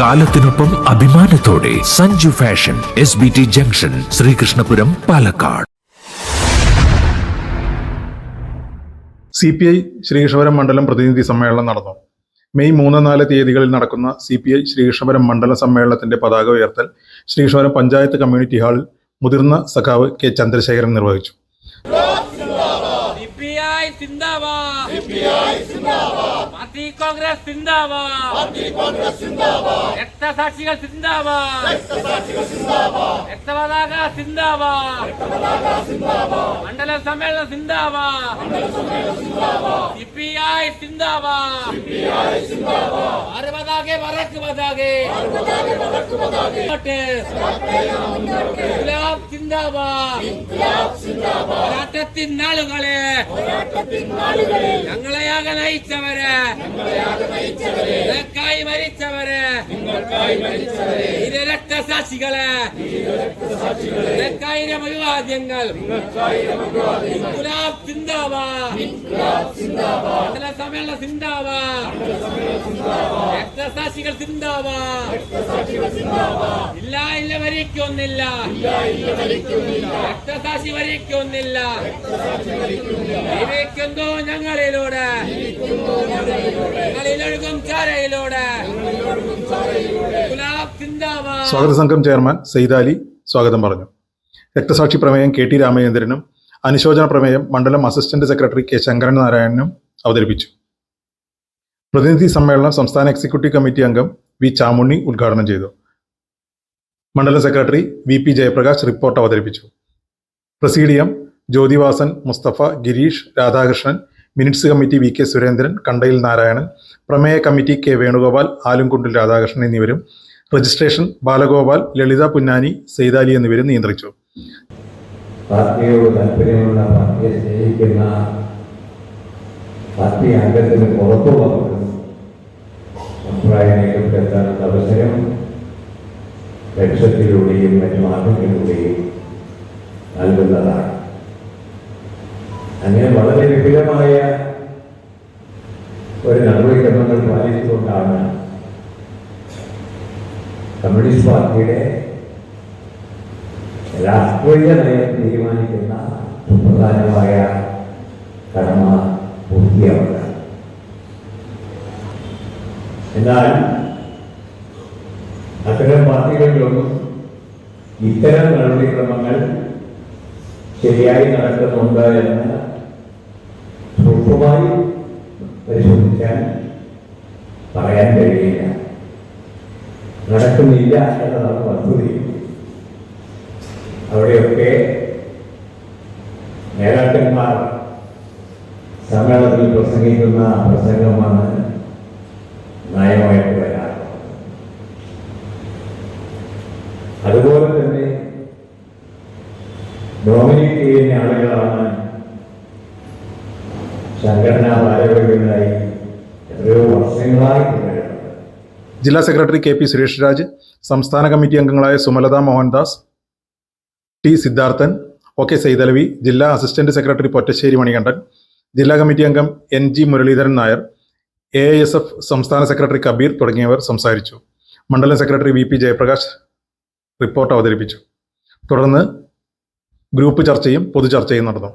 കാലത്തിനൊപ്പം അഭിമാനത്തോടെ Sanju fashion S B T junction Sreekrishnapuram Palakkad. C P I Sreekrishnapuram മണ്ഡലം പ്രതിനിധി സമ്മേളനം നടന്നു. മെയ് മൂന്ന് നാല് തീയതികളിൽ നടക്കുന്ന സി പി ഐ ശ്രീകൃഷ്ണപുരം മണ്ഡല സമ്മേളനത്തിന്റെ പതാക ഉയർത്തൽ ശ്രീകൃഷ്ണപുരം പഞ്ചായത്ത് കമ്മ്യൂണിറ്റി ഹാളിൽ മുതിർന്ന സഖാവ് കെ ചന്ദ്രശേഖരൻ നിർവഹിച്ചു. സിപിഐ സിന്ദാബാദ്. പാർട്ടി കോൺഗ്രസ് സിന്ദാബാദ്. രക്തസാക്ഷികൾ സിന്ദാബാദ്. രക്തപതാക സിന്ദാബാദ്. മണ്ഡല സമ്മേളനം സിന്ദാബാദ്. സിപിഐ സിന്ദാബാദ്. സിപിഐ സിന്ദാബാദ് ആറ് പതാകെ പറക്ക് പതാകെ ആറ് പതാകെ പറക്ക് പതാകെ ഗുലാബ് സിന്ദാബാദ് പോരാട്ടത്തിൻ നാളുകളെ ഞങ്ങളെയാകെ നയിച്ചവര് നിങ്ങൾക്കായി മരിച്ചവര് ഇരു രക്തസാക്ഷികളെ നിങ്ങൾക്കായിരം അഭിവാദ്യങ്ങൾ ഗുലാബ് സിന്ദാബാദ് മണ്ഡല സമ്മേളന സിന്ദാബാദ് രക്തസാക്ഷികൾ ഇല്ല ഇല്ല വരയ്ക്കൊന്നില്ല രക്തസാക്ഷി വരയ്ക്കൊന്നില്ല ജീവിക്കുന്നു ഞങ്ങളിലൂടെ. ഞങ്ങളിലൊഴുകും ചാരയിലൂടെ. സ്വാഗത സംഘം ചെയർമാൻ സെയ്താലി സ്വാഗതം പറഞ്ഞു. രക്തസാക്ഷി പ്രമേയം കെ ടി രാമചന്ദ്രനും അനുശോചന പ്രമേയം മണ്ഡലം അസിസ്റ്റന്റ് സെക്രട്ടറി കെ ശങ്കരൻ നാരായണനും അവതരിപ്പിച്ചു. പ്രതിനിധി സമ്മേളനം സംസ്ഥാന എക്സിക്യൂട്ടീവ് കമ്മിറ്റി അംഗം വി ചാമുണ്ണി ഉദ്ഘാടനം ചെയ്തു. മണ്ഡലം secretary V P Jayaprakash report അവതരിപ്പിച്ചു. Presidium Jyothivasan Mustafa Girish Radhakrishnan minutes committee V K Surendran Kandayil Narayanan പ്രമേയ കമ്മിറ്റി കെ വേണുഗോപാൽ ആലുംകുണ്ടിൽ രാധാകൃഷ്ണൻ എന്നിവരും രജിസ്ട്രേഷൻ ബാലഗോപാൽ ലളിത പുന്നാനി സെയ്താലി എന്നിവരും നിയന്ത്രിച്ചു. പാർട്ടിയോട് താല്പര്യമുള്ള പാർട്ടിയെ സ്നേഹിക്കുന്ന പാർട്ടി അംഗത്തിന് പുറത്തുള്ളവർക്കും അഭിപ്രായം എത്താനുള്ള അവസരം ലക്ഷ്യത്തിലൂടെയും മറ്റു മാർഗങ്ങളിലൂടെയും നൽകുന്നതാണ്. അങ്ങനെ വളരെ വിപുലമായ ഒരു നടപടിക്രമങ്ങൾ പാലിച്ചുകൊണ്ടാണ് കമ്മ്യൂണിസ്റ്റ് പാർട്ടിയുടെ രാഷ്ട്രീയ നയം തീരുമാനിക്കുന്ന സുപ്രധാനമായ കടമ പൂർത്തിയാവുക എന്നാൽ അത്തരം പാർട്ടികളിലൊന്നും ഇത്തരം നടപടിക്രമങ്ങൾ ശരിയായി നടക്കുന്നുണ്ട് എന്ന് സൂക്ഷ്മമായി പരിശോധിക്കാൻ പറയാൻ കഴിയില്ല. നടക്കുന്നില്ല എന്നതാണ് വസ്തുതി. അവിടെയൊക്കെ നേതാക്കന്മാർ സമ്മേളനത്തിൽ പ്രസംഗിക്കുന്ന പ്രസംഗമാണ് നയമായിട്ട് വരാറ് അതുപോലെ തന്നെ ഡോമിനേറ്റ് ചെയ്യുന്ന ആളുകളാണ് സംഘടനാ ഭാരവാഹികളായി എത്രയോ വർഷങ്ങളായി ജില്ലാ secretary K P Suresh Raj സംസ്ഥാന കമ്മിറ്റി അംഗങ്ങളായ Sumalatha Mohandas T Siddharthan O K Saithalavi ജില്ലാ അസിസ്റ്റന്റ് സെക്രട്ടറി പൊറ്റശ്ശേരി മണികണ്ഠൻ ജില്ലാ കമ്മിറ്റി അംഗം N G Muraleedharan Nair A S F സംസ്ഥാന സെക്രട്ടറി കബീർ തുടങ്ങിയവർ സംസാരിച്ചു. മണ്ഡലം secretary V P Jayaprakash report അവതരിപ്പിച്ചു. തുടർന്ന് ഗ്രൂപ്പ് ചർച്ചയും പൊതുചർച്ചയും നടന്നു.